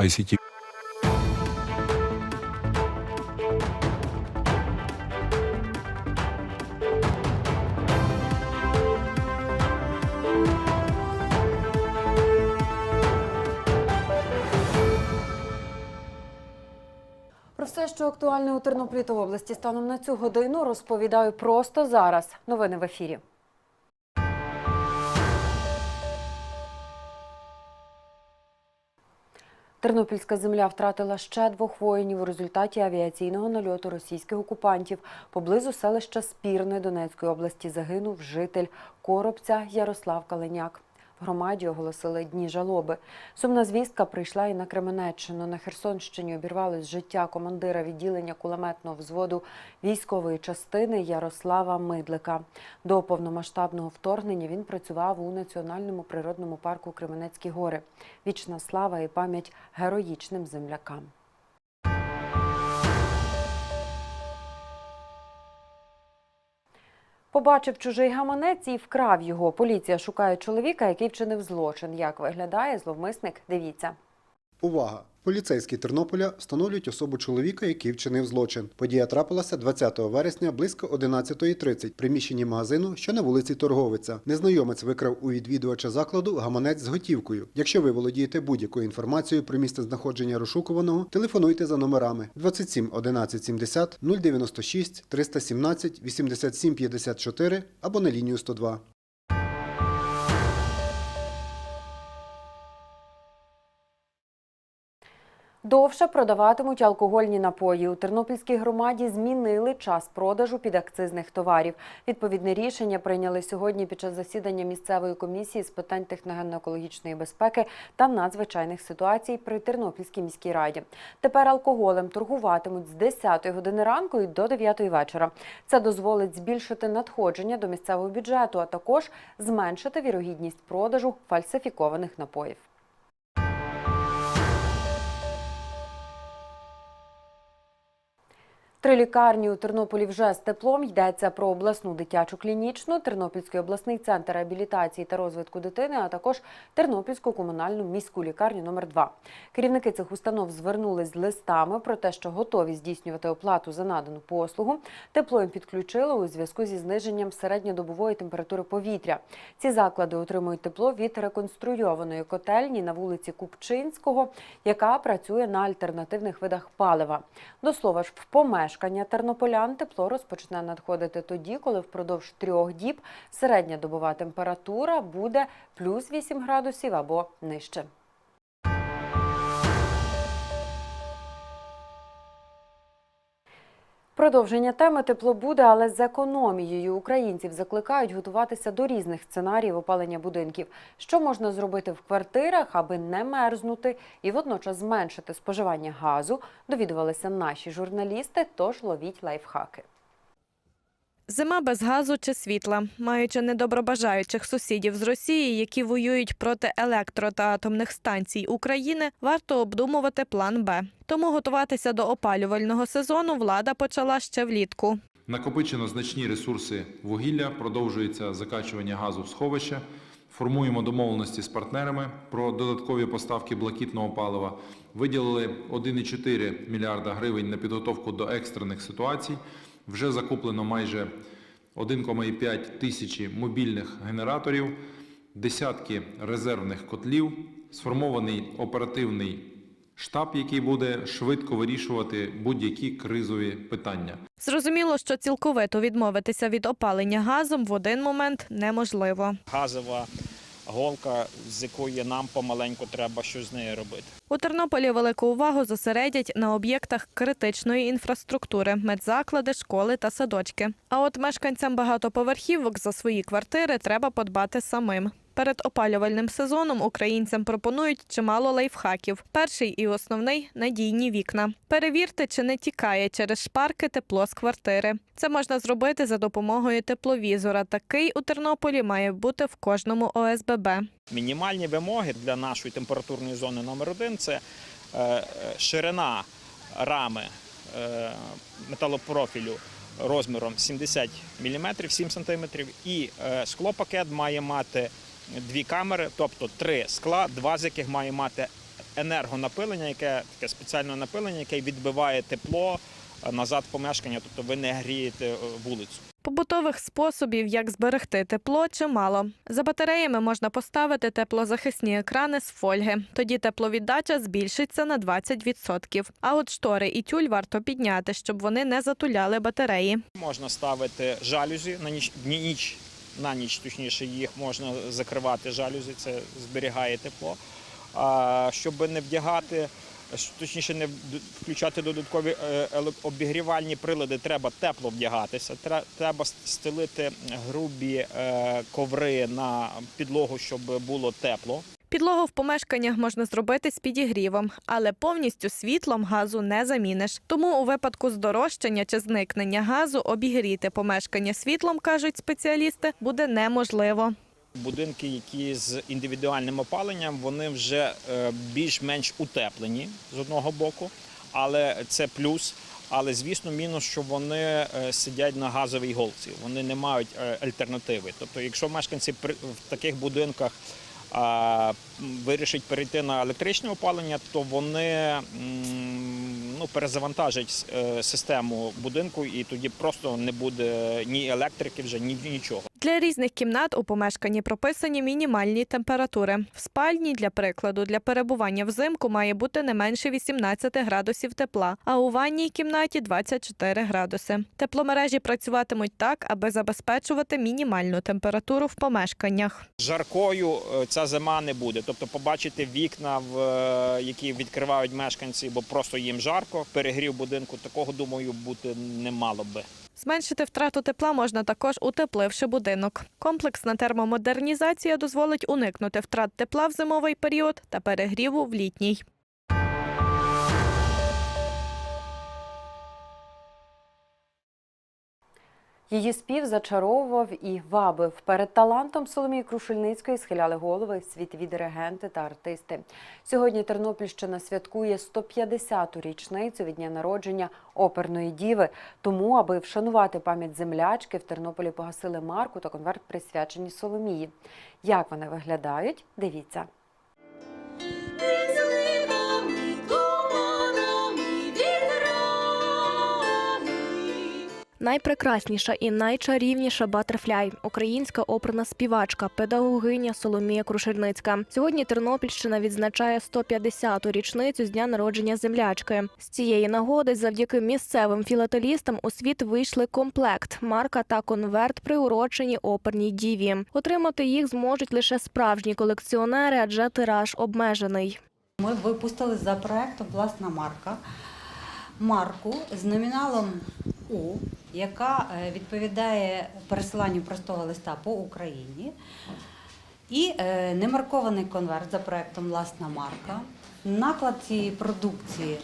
ICT Про все, що актуальне у Тернополі та області станом на цю годину, розповідаю просто зараз. Новини в ефірі. Тернопільська земля втратила ще двох воїнів у результаті авіаційного нальоту російських окупантів. Поблизу селища Спірне Донецької області загинув житель Коробця Ярослав Каленяк. Громаді оголосили дні жалоби. Сумна звістка прийшла і на Кременеччину. На Херсонщині обірвалось життя командира відділення кулеметного взводу військової частини Ярослава Мидлика. До повномасштабного вторгнення він працював у Національному природному парку Кременецькі гори. Вічна слава і пам'ять героїчним землякам. Побачив чужий гаманець і вкрав його. Поліція шукає чоловіка, який вчинив злочин. Як виглядає зловмисник? Дивіться. Увага! Поліцейські Тернополя встановлюють особу чоловіка, який вчинив злочин. Подія трапилася 20 вересня близько 11.30 в приміщенні магазину, що на вулиці Торговиця. Незнайомець викрав у відвідувача закладу гаманець з готівкою. Якщо ви володієте будь-якою інформацією про місце знаходження розшукуваного, телефонуйте за номерами 27 11 70 096 317 87 54 або на лінію 102. Довше продаватимуть алкогольні напої. У Тернопільській громаді змінили час продажу підакцизних товарів. Відповідне рішення прийняли сьогодні під час засідання місцевої комісії з питань техногенно-екологічної безпеки та надзвичайних ситуацій при Тернопільській міській раді. Тепер алкоголем торгуватимуть з 10 години ранку і до 9 вечора. Це дозволить збільшити надходження до місцевого бюджету, а також зменшити вірогідність продажу фальсифікованих напоїв. Три лікарні у Тернополі вже з теплом йдеться про обласну дитячу клінічну, Тернопільський обласний центр реабілітації та розвитку дитини, а також Тернопільську комунальну міську лікарню номер 2 Керівники цих установ звернулись з листами про те, що готові здійснювати оплату за надану послугу. Тепло їм підключили у зв'язку зі зниженням середньодобової температури повітря. Ці заклади отримують тепло від реконструйованої котельні на вулиці Купчинського, яка працює на альтернативних видах палива. До слова ж, в помешкання тернополян тепло розпочне надходити тоді, коли впродовж трьох діб середня добова температура буде плюс 8 градусів або нижче. Продовження теми тепло буде, але з економією українців закликають готуватися до різних сценаріїв опалення будинків. Що можна зробити в квартирах, аби не мерзнути і водночас зменшити споживання газу, довідувалися наші журналісти. Тож ловіть лайфхаки. Зима без газу чи світла, маючи недобробажаючих сусідів з Росії, які воюють проти електро та атомних станцій України, варто обдумувати план Б. Тому готуватися до опалювального сезону влада почала ще влітку. Накопичено значні ресурси вугілля, продовжується закачування газу в сховище. Формуємо домовленості з партнерами про додаткові поставки блакитного палива. Виділили 1,4 мільярда гривень на підготовку до екстрених ситуацій. Вже закуплено майже 1,5 тисячі мобільних генераторів, десятки резервних котлів, сформований оперативний штаб, який буде швидко вирішувати будь-які кризові питання. Зрозуміло, що цілковито відмовитися від опалення газом в один момент неможливо. газова голка, з якої нам помаленьку треба щось з нею робити. У Тернополі велику увагу зосередять на об'єктах критичної інфраструктури, медзаклади, школи та садочки. А от мешканцям багатоповерхівок за свої квартири треба подбати самим. Перед опалювальним сезоном українцям пропонують чимало лайфхаків. Перший і основний надійні вікна. Перевірте, чи не тікає через шпарки тепло з квартири. Це можна зробити за допомогою тепловізора. Такий у Тернополі має бути в кожному ОСББ. Мінімальні вимоги для нашої температурної зони номер 1 це е, ширина рами е, металопрофілю розміром 70 мм, 7 см, і е, склопакет має мати дві камери, тобто три скла, два з яких має мати енергонапилення, яке таке спеціальне напилення, яке відбиває тепло е, назад в помешкання, тобто ви не грієте е, вулицю. Побутових способів, як зберегти тепло, чимало. За батареями можна поставити теплозахисні екрани з фольги. Тоді тепловіддача збільшиться на 20%. А от штори і тюль варто підняти, щоб вони не затуляли батареї. Можна ставити жалюзі на ніч, ніч на ніч, точніше, їх можна закривати жалюзі, це зберігає тепло. А щоб не вдягати, точніше, не включати додаткові е, обігрівальні прилади, треба тепло вдягатися. Тре- Треба стелити грубі е, коври на підлогу, щоб було тепло. Підлогу в помешканнях можна зробити з підігрівом, але повністю світлом газу не заміниш. Тому у випадку здорожчання чи зникнення газу обігріти помешкання світлом, кажуть спеціалісти, буде неможливо. Будинки, які з індивідуальним опаленням, вони вже е, більш-менш утеплені з одного боку, але це плюс. Але звісно, мінус, що вони е, сидять на газовій голці, вони не мають е, альтернативи. Тобто, якщо мешканці в таких будинках м, перейти на електричне опалення, то вони ну, перезавантажать е, систему будинку, і тоді просто не буде ні електрики, вже ні нічого. Для різних кімнат у помешканні прописані мінімальні температури. В спальні, для прикладу, для перебування взимку має бути не менше 18 градусів тепла, а у ванній кімнаті 24 градуси. Тепломережі працюватимуть так, аби забезпечувати мінімальну температуру в помешканнях. Жаркою е, ця зима не буде. Тобто побачити вікна, е, які відкривають мешканці, бо просто їм жарко, перегрів будинку, такого, думаю, бути не мало би. Зменшити втрату тепла можна також утепливши будинок. Комплексна термомодернізація дозволить уникнути втрат тепла в зимовий період та перегріву в літній. Її спів зачаровував і вабив. Перед талантом Соломії Крушельницької схиляли голови світові диригенти та артисти. Сьогодні Тернопільщина святкує 150-ту річницю від дня народження оперної діви. Тому, аби вшанувати пам'ять землячки, в Тернополі погасили марку та конверт присвячені Соломії. Як вони виглядають? Дивіться. Найпрекрасніша і найчарівніша Батерфляй – українська оперна співачка, педагогиня Соломія Крушельницька. Сьогодні Тернопільщина відзначає 150-ту річницю з дня народження землячки. З цієї нагоди, завдяки місцевим філателістам, у світ вийшли комплект, марка та конверт, приурочені оперній діві. Отримати їх зможуть лише справжні колекціонери, адже тираж обмежений. Ми випустили за проектом власна марка. Марку з номіналом У, яка е, відповідає пересиланню простого листа по Україні. І е, немаркований конверт за проектом Власна марка. Наклад цієї продукції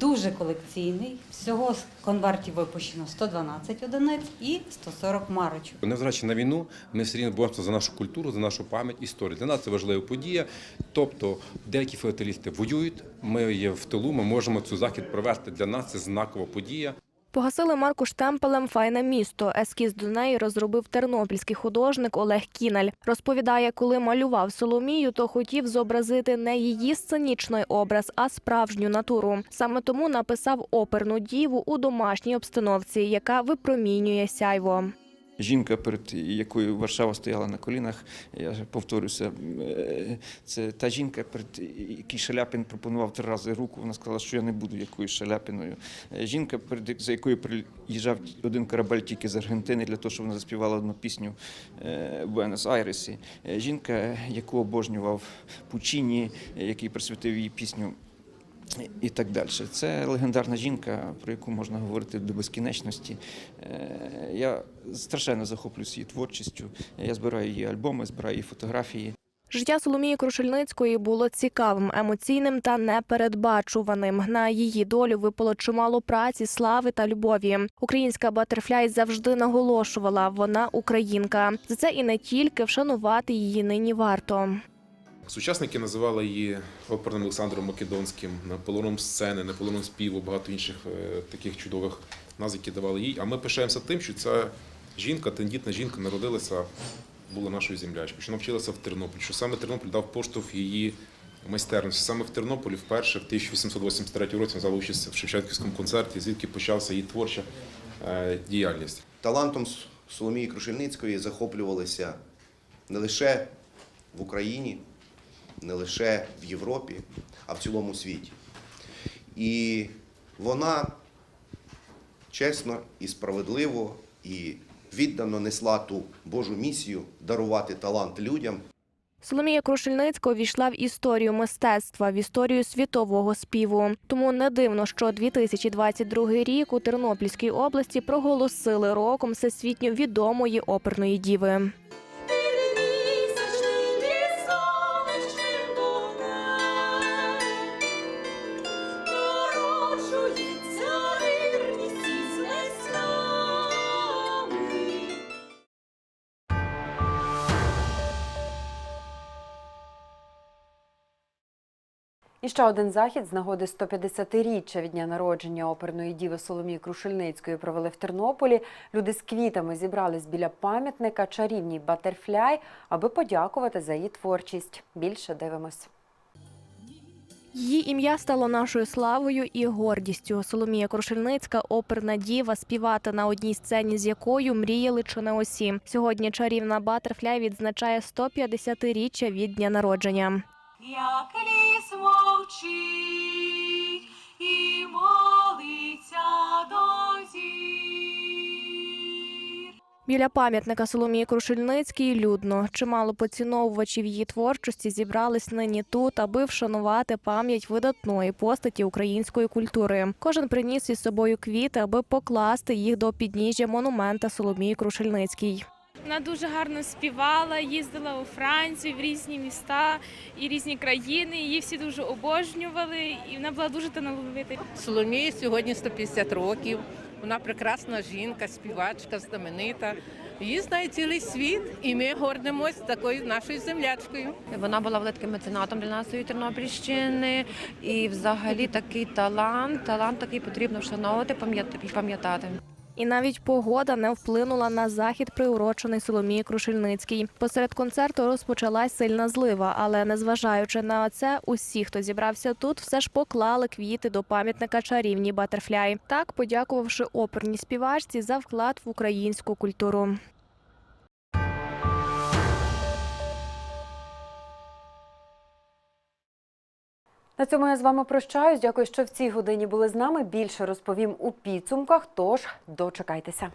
дуже колекційний. Всього з конвертів випущено 112 одиниць і 140 марочок. Незважаючи на війну, ми все рівно боремося за нашу культуру, за нашу пам'ять, історію. Для нас це важлива подія. Тобто, деякі філателісти воюють. Ми є в тилу, ми можемо цю захід провести. Для нас це знакова подія. Погасили марку штемпелем Файне місто. Ескіз до неї розробив тернопільський художник Олег Кінель. Розповідає, коли малював Соломію, то хотів зобразити не її сценічний образ, а справжню натуру. Саме тому написав оперну діву у домашній обстановці, яка випромінює сяйво. Жінка, перед якою Варшава стояла на колінах, я повторюся, е, це та жінка, перед якій Шаляпін пропонував три рази руку. Вона сказала, що я не буду якоюсь Шаляпіною. Е, Жінка, перед за якою приїжджав один корабель тільки з Аргентини для того, щоб вона заспівала одну пісню е, в Буенос-Айресі. Жінка, яку обожнював Пучіні, який присвятив їй пісню і так далі. Це легендарна жінка, про яку можна говорити до безкінечності. Е, Я страшенно захоплююсь її творчістю. Я збираю її альбоми, збираю її фотографії. Життя Соломії Крушельницької було цікавим, емоційним та непередбачуваним. На її долю випало чимало праці, слави та любові. Українська Батерфляй завжди наголошувала, вона українка. За це і не тільки вшанувати її нині варто. Сучасники називали її оперним Олександром Македонським, Наполеоном сцени, Наполеоном співу, багато інших е, таких чудових назв, які давали їй. А ми пишаємося тим, що ця жінка, тендітна жінка, народилася, була нашою землячкою, що навчилася в Тернополі, що саме Тернопіль дав поштовх її майстерності. Саме в Тернополі вперше в 1883 році взяла участь в Шевченківському концерті, звідки почалася її творча е, діяльність. Талантом Соломії Крушельницької захоплювалися не лише в Україні, не лише в Європі, а в цілому світі. І вона чесно і справедливо і віддано несла ту Божу місію дарувати талант людям. Соломія Крушельницька увійшла в історію мистецтва, в історію світового співу. Тому не дивно, що 2022 рік у Тернопільській області проголосили роком всесвітньо відомої оперної діви. І ще один захід з нагоди 150-річчя від дня народження оперної діви Соломії Крушельницької провели в Тернополі. Люди з квітами зібрались біля пам'ятника чарівній Батерфляй, аби подякувати за її творчість. Більше дивимось. Її ім'я стало нашою славою і гордістю. Соломія Крушельницька, оперна діва, співати на одній сцені, з якою мріяли чи не усі. Сьогодні чарівна Батерфляй відзначає 150-річчя від дня народження. Як ліс мовчить і молиться до зір. Біля пам'ятника Соломії Крушельницькій людно. Чимало поціновувачів її творчості зібрались нині тут, аби вшанувати пам'ять видатної постаті української культури. Кожен приніс із собою квіти, аби покласти їх до підніжжя монумента Соломії Крушельницькій. Вона дуже гарно співала, їздила у Францію в різні міста і різні країни. Її всі дуже обожнювали, і вона була дуже талановита. Соломії сьогодні 150 років. Вона прекрасна жінка, співачка, знаменита. Її знає цілий світ, і ми гордимось такою нашою землячкою. Вона була великим меценатом для нашої Тернопільщини. І взагалі такий талант, талант такий потрібно вшановувати пам'ятати. І навіть погода не вплинула на захід, приурочений Соломії Крушельницькій. Посеред концерту розпочалась сильна злива, але незважаючи на це, усі, хто зібрався тут, все ж поклали квіти до пам'ятника чарівні Батерфляй, так подякувавши оперній співачці за вклад в українську культуру. На цьому я з вами прощаюсь. Дякую, що в цій годині були з нами. Більше розповім у підсумках. Тож дочекайтеся.